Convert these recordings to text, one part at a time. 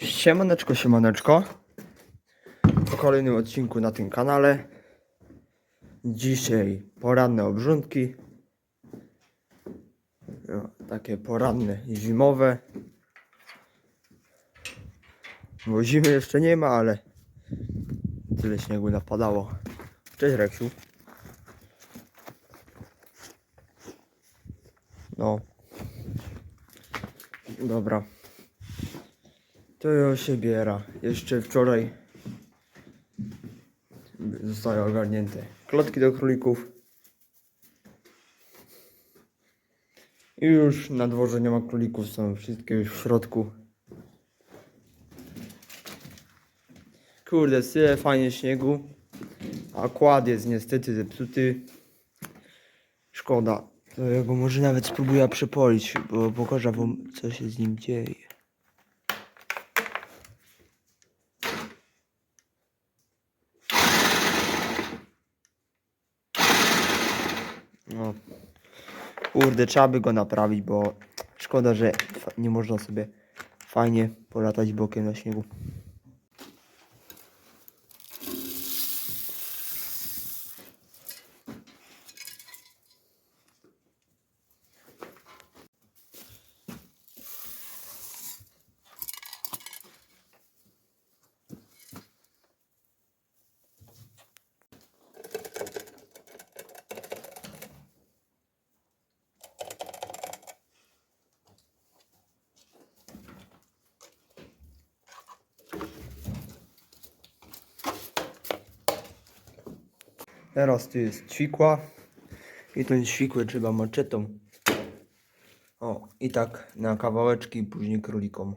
Siemaneczko, siemaneczko. Po kolejnym odcinku na tym kanale. Dzisiaj poranne obrządki. No, takie poranne zimowe. Bo zimy jeszcze nie ma, ale tyle śniegu napadało. Cześć Reksiu. No. Dobra. To ją się biera. Jeszcze wczoraj zostały ogarnięte klotki do królików. I już na dworze nie ma królików, są wszystkie już w środku. Kurde, tyle fajnie śniegu. A kład jest niestety zepsuty. Szkoda. To ja go może nawet spróbuję przepolić, bo pokażę wam co się z nim dzieje. No. Kurde, trzeba by go naprawić, bo szkoda, że nie można sobie fajnie polatać bokiem na śniegu. Teraz tu jest ćwikła i tą ćwikłę trzeba maczetą. O, i tak na kawałeczki, później królikom.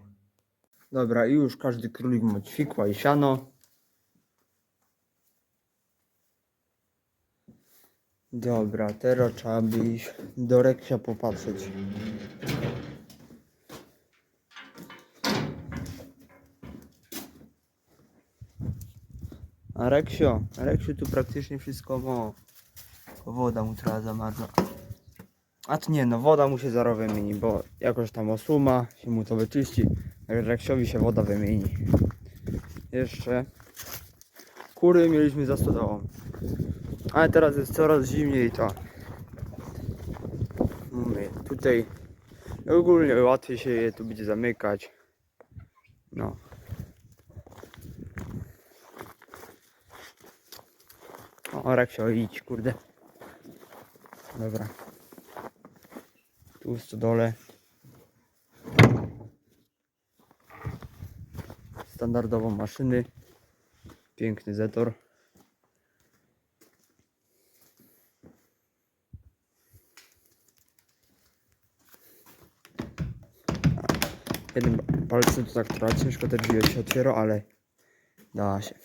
Dobra, i już każdy królik ma ćwikła i siano. Dobra, teraz trzeba by iść do Reksia popatrzeć. A Reksio, tu praktycznie wszystko ma. Woda mu trochę zamarza. A to nie, no woda mu się zaraz wymieni, bo jakoś tam osuma się mu to wyczyści. Reksiowi się woda wymieni. Jeszcze kury mieliśmy za stodołą. Ale teraz jest coraz zimniej to. Tutaj ogólnie łatwiej się je tu będzie zamykać. No. O, Reksio, idź, kurde. Dobra. Tu w stodole. Standardowo maszyny. Piękny zetor. Jednym palcem to tak trochę ciężko te drzwi się otwiera, ale da się.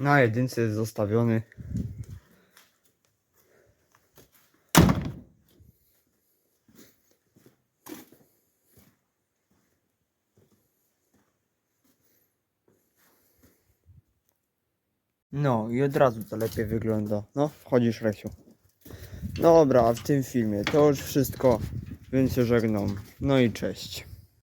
Na jedynce jest zostawiony. No i od razu to lepiej wygląda. No, wchodzisz Reksiu. Dobra, a w tym filmie to już wszystko, więc się żegnam. No i cześć.